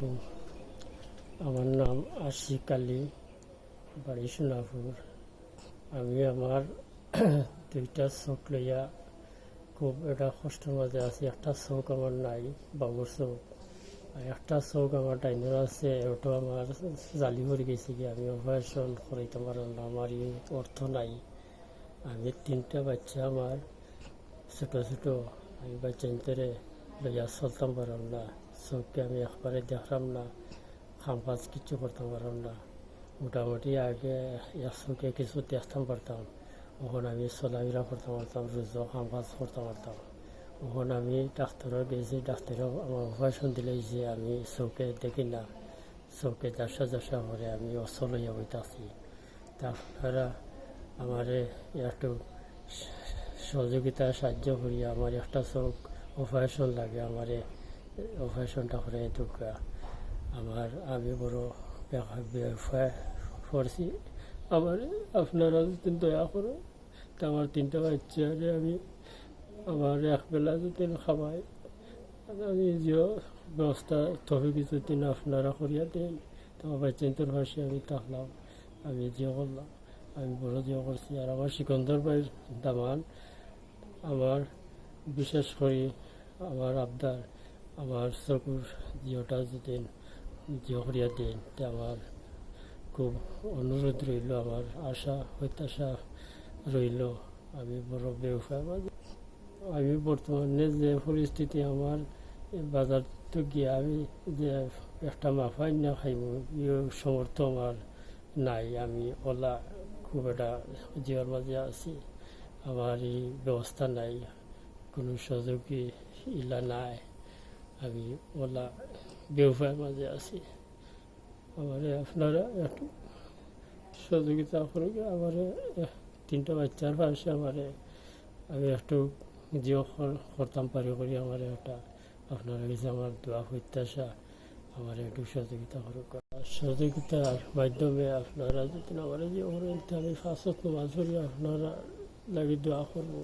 আলাইকুম আমার নাম আশিক আলী, বাড়ি সোনাপুর। আমি আমার দুইটা চোখ লইয়া খুব এটা কষ্টের মাঝে আছি। একটা চোখ আমার নাই বাবুর চোখ। আর একটা চোখ আমার ডাইনের আছে ওটা আমার জালি হয়ে গেছে কি আমি অপারেশন পারলাম না আমার অর্থ নাই। আমি তিনটা বাচ্চা আমার ছোট ছোট। আমি বাচ্চা লইয়া চলতাম পারলাম না। চোখকে আমি একবারে দেখলাম না খাম কিছু করতাম পারলাম না। মোটামুটি আগে এক চোখে কিছু দেখতাম পারতাম। ওখানে আমি চলাফেরা করতাম পারতাম, রোজ কাম কাজ পারতাম। ওখানে আমি ডাক্তারও গেছি ডাক্তারও আমার অপারেশন দিলে যে আমি চৌকে দেখি না চৌকে যাসা যাসা করে আমি অচল হইয়া বইতাছি। তা আপনারা আমারে একটু সহযোগিতা সাহায্য করি, আমার একটা চোখ অপারেশন লাগে, আমারে অপারেশনটা করে দুঃখা আমার আমি বড় করছি। আমার আপনারা যদি দয়া করো, তা আমার তিনটা বাচ্চারে আমি আমার একবেলা যদি খাবাই আমি যে ব্যবস্থা তবে কিছুদিন আপনারা করিয়া দেন, তো আমার বাচ্চাদের পাশে আমি থাকলাম, আমি যে করলাম, আমি বড় যে করছি। আর আমার সিকন্দর ভাইয়ের দামান, আমার বিশেষ করে আমার আবদার আমার চকুর জিওটা যদি জিও দেন তে আমার খুব অনুরোধ রইল আমার আশা, হতাশা রইল। আমি বড় ব্যবসায় আমি বর্তমানে যে পরিস্থিতি আমার বাজার তো গিয়ে আমি যে একটা মাফাই না খাইব সমর্থ আমার নাই। আমি ওলা খুব একটা জিওর মাঝে আছি। আমার এই ব্যবস্থা নাই, কোনো সহযোগী ইলা নাই। আমি ওলা ব্যবসায়ের মাঝে আছি। আমার আপনারা একটু সহযোগিতা করুক আমার তিনটা বাচ্চার পাশে আমার, আমি একটু জিও করতাম পারি করি আমার একটা, আপনারা কাছে আমার দোয়া প্রত্যাশা, আমার একটু সহযোগিতা করুক। সহযোগিতার মাধ্যমে আপনারা যদি আমার করেন আমি ফার্স্ট নামাজ পড়ি আপনারা লাগে দোয়া করব।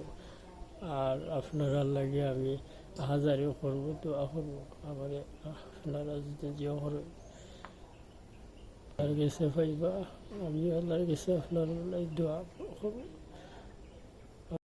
আর আপনারা লাগে আমি হাজারেও করব, দোয়া করব। আমার আপনারা যদি যে আল্লাহর কাছে পাইবা, আমি আল্লাহর কাছে আপনার দোয়া করব।